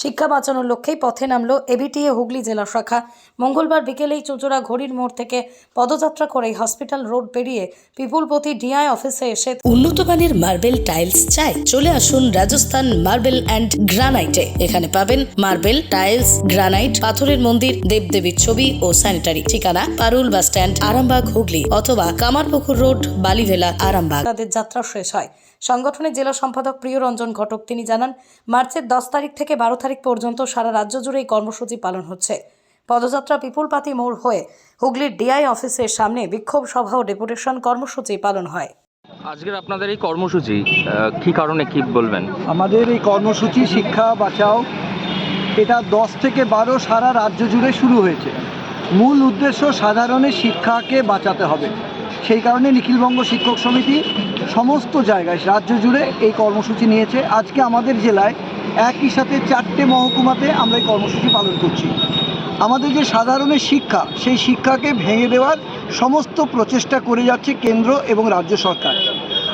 শিক্ষা বাঁচানোর লক্ষ্যেই পথে নামলো এবিটিএ হুগলি জেলা শাখা। মঙ্গলবার বিকেলেই চুচুড়া ঘড়ির মোড় থেকে পদযাত্রা করে হসপিটাল রোড পেরিয়ে পিপুলপতি ডিআই অফিসে এসে উন্নত মানের মার্বেল টাইলস চাই। চলে আসুন রাজস্থান মার্বেল অ্যান্ড গ্রানাইটে। এখানে পাবেন মার্বেল টাইলস, গ্রানাইট, পাথরের মন্দির, দেবদেবীর ছবি ও স্যানিটারি। ঠিকানা পারুল বাস স্ট্যান্ড, আরামবাগ, হুগলি অথবা কামারপুকুর রোড, বালিভেলা, আরামবাগ। তাদের যাত্রা শেষ হয়। সংগঠনের জেলা সম্পাদক প্রিয় রঞ্জন ঘটক তিনি জানান, মার্চের দশ তারিখ থেকে বারো তারিখ পর্যন্ত সারা রাজ্য জুড়ে এই কর্মসূচি পালন হচ্ছে। পদযাত্রা পিপুলপাতি মোড় হয়ে হুগলির ডিআই অফিসের সামনে বিক্ষোভ সভা ও ডেপুটেশন কর্মসূচি পালন হয়। আজকের আপনাদের এই কর্মসূচি কি কারণে কি বলবেন? আমাদের এই কর্মসূচি শিক্ষা বাঁচাও এটা দশ থেকে বারো সারা রাজ্য জুড়ে শুরু হয়েছে। মূল উদ্দেশ্য সাধারণের শিক্ষাকে বাঁচাতে হবে। সেই কারণে নিখিলবঙ্গ শিক্ষক সমিতি সমস্ত জায়গায় রাজ্য জুড়ে এই কর্মসূচি নিয়েছে। আজকে আমাদের জেলায় একই সাথে চারটে মহকুমাতে আমরা এই কর্মসূচি পালন করছি। আমাদের যে সাধারণের শিক্ষা, সেই শিক্ষাকে ভেঙে দেওয়ার সমস্ত প্রচেষ্টা করে যাচ্ছে কেন্দ্র এবং রাজ্য সরকার।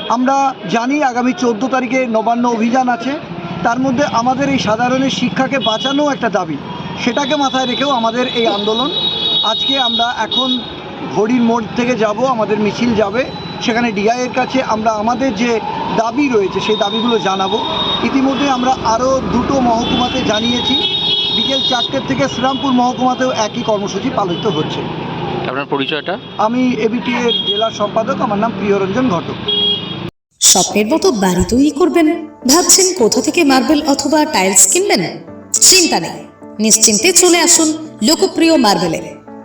আমরা জানি আগামী চোদ্দ তারিখে নবান্ন অভিযান আছে। তার মধ্যে আমাদের এই সাধারণের শিক্ষাকে বাঁচানো একটা দাবি। সেটাকে মাথায় রেখেও আমাদের এই আন্দোলন। আজকে আমরা এখন ঘড়ির মোড় থেকে যাব, আমাদের মিছিল যাবে। সেখানে ডিআইয়ের কাছে আমরা আমাদের যে দাবি রয়েছে সেই দাবিগুলো জানাব। ইতিমধ্যে আমরা আরও দুটো মহকুমাতে জানিয়েছি। বিকেল চারটের থেকে শ্রীরামপুর মহকুমাতেও একই কর্মসূচি পালিত হচ্ছে। আপনার পরিচয়টা? আমি এবিটি এর জেলা সম্পাদক আমার নাম প্রিয়রঞ্জন ঘটক। স্বপ্নের মতো বাড়ি তৈরি করবেন ভাবছেন কোথা থেকে মার্বেল অথবা টাইলস কিনবেন? চিন্তা নেই নিশ্চিন্তে চলে আসুন লোকপ্রিয় মার্বেলে